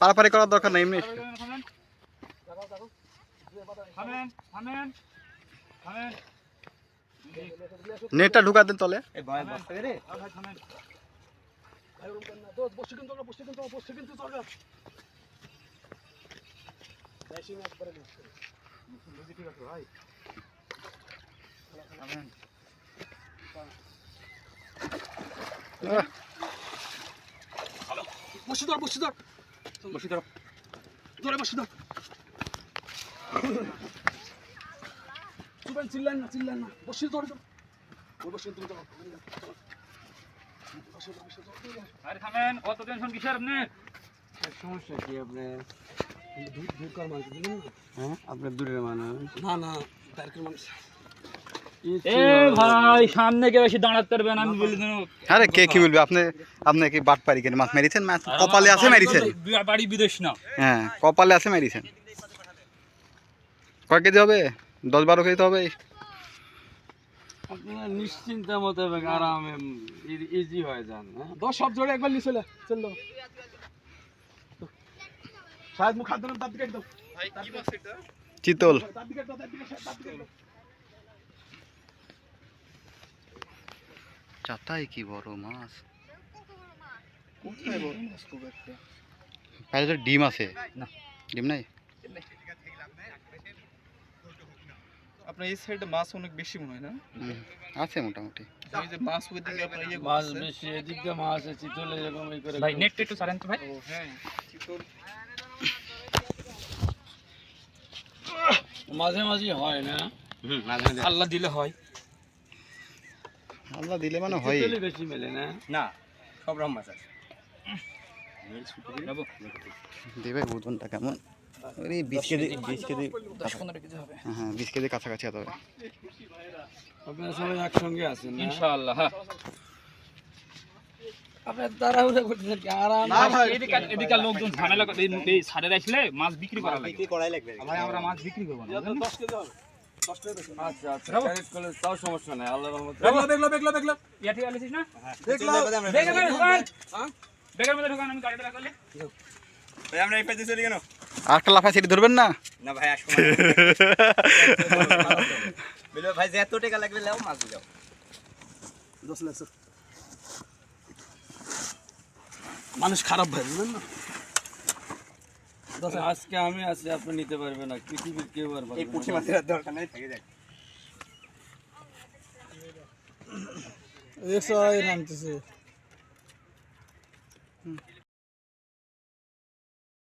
পারাপারি করার দরকার নেই এমনি। নেটটা ঢুকা দেন তলে। ভাই ভাই থামেন বসে ধর বসে ধর বসে দাও ধরে বসে ধর চুপেন চিল্লেন না চিল্লেন না। বসে ধরে ধর ওই বসে তুমি ধরো বসে ধর বসে ধর আরে থামেন অত টেনশন কিসের আপনি? সমস্যা কি আপনার? দূর দূর কর মানুষ হ্যাঁ আপনার দূরের মানুষ। না না তারকের মানুষ। এ ভাই সামনে কে বেশি দাঁড়াতে পারবেন আমি বলে দিন আরে কে কি বলবে? আপনি আপনি কি বাট পারি কেন? মাছ মেরেছেন? মাছ কপালে আছে মেরেছেন? বাড়ি বিদেশ না। হ্যাঁ কপালে আছে মেরেছেন। কয় কেজি হবে? দশ বারো কেজি তো হবে। আপনারা নিশ্চিন্তা মোতাবেক আরামে ইজি হয়ে যান হ্যাঁ? দশ সব জোরে একবার নিয়ে চলে চলল শায়দ মুখ হাত দিলাম তার দিকে একদম। চিতল। তার দিকে একদম তার দিকে তার দিকে একদম। চাতাই কি বড় মাছ বাইরে তো ডিম আছে না। ডিম নাই আপনার এই সাইডে মাছ অনেক বেশি মনে হয় না হুম, আছে মোটামুটি এই যে মাছ ওই দিকে আপনার ইয়ে মাছ করতেছে। বেশি এদিক দিয়ে মাছ আছে চিতলে এরকম এই করে ভাই নেট একটু ছাড়েন তো ভাই ও হ্যাঁ চিতল মাঝে মাঝে হয় না আল্লাহ দিলে হয় আল্লাহ দিলে মানে হয় বেশি মেলে না? না সব রকম মাছ আছে। যাব দেবে ওজনটা কেমন? ওই বিশ কেজি বিশ কেজি দশ পনেরো কেজি হবে। হ্যাঁ হ্যাঁ বিশ কেজি কাছাকাছি হতে হবে। আপনারা সবাই একসঙ্গে আছেন না? ইনশাআল্লাহ হ্যাঁ। আপনার তাড়াহুড়া করতেছেন কি আরাম এদিকে এদিকে লোকজন ঝামেলা করে এই- মাছ বিক্রি করা লাগে। বিক্রি করাই লাগবে। আমরা মাছ বিক্রি করব না কেজি হবে। আচ্ছা আচ্ছা ক্যারেট করলে তাও সমস্যা নাই আল্লাহ রহমতে। দেখল দেখল দেখল দেখল। ইয়া ঠিক আলিস না দেখল। বেগের মধ্যে মধ্যে ঢুকান আমি গাড়িটা রাখলে ভাই আমরা এই পাশে চলে কেন? আটটা লাফা সেটি ধরবেন না? না ভাই আসব ভাই যে এত টাকা লাগবে লাও মাছ দাও দশ লাখ মানুষ খারাপ ভাই বুঝলেন না? আজকে আমি আছি আপনি নিতে পারবেন না পৃথিবীর কেউ আর পারবে এই না। পুঁটি মাছের দরকার নাই থেকে যাক। একশো নামতেছে।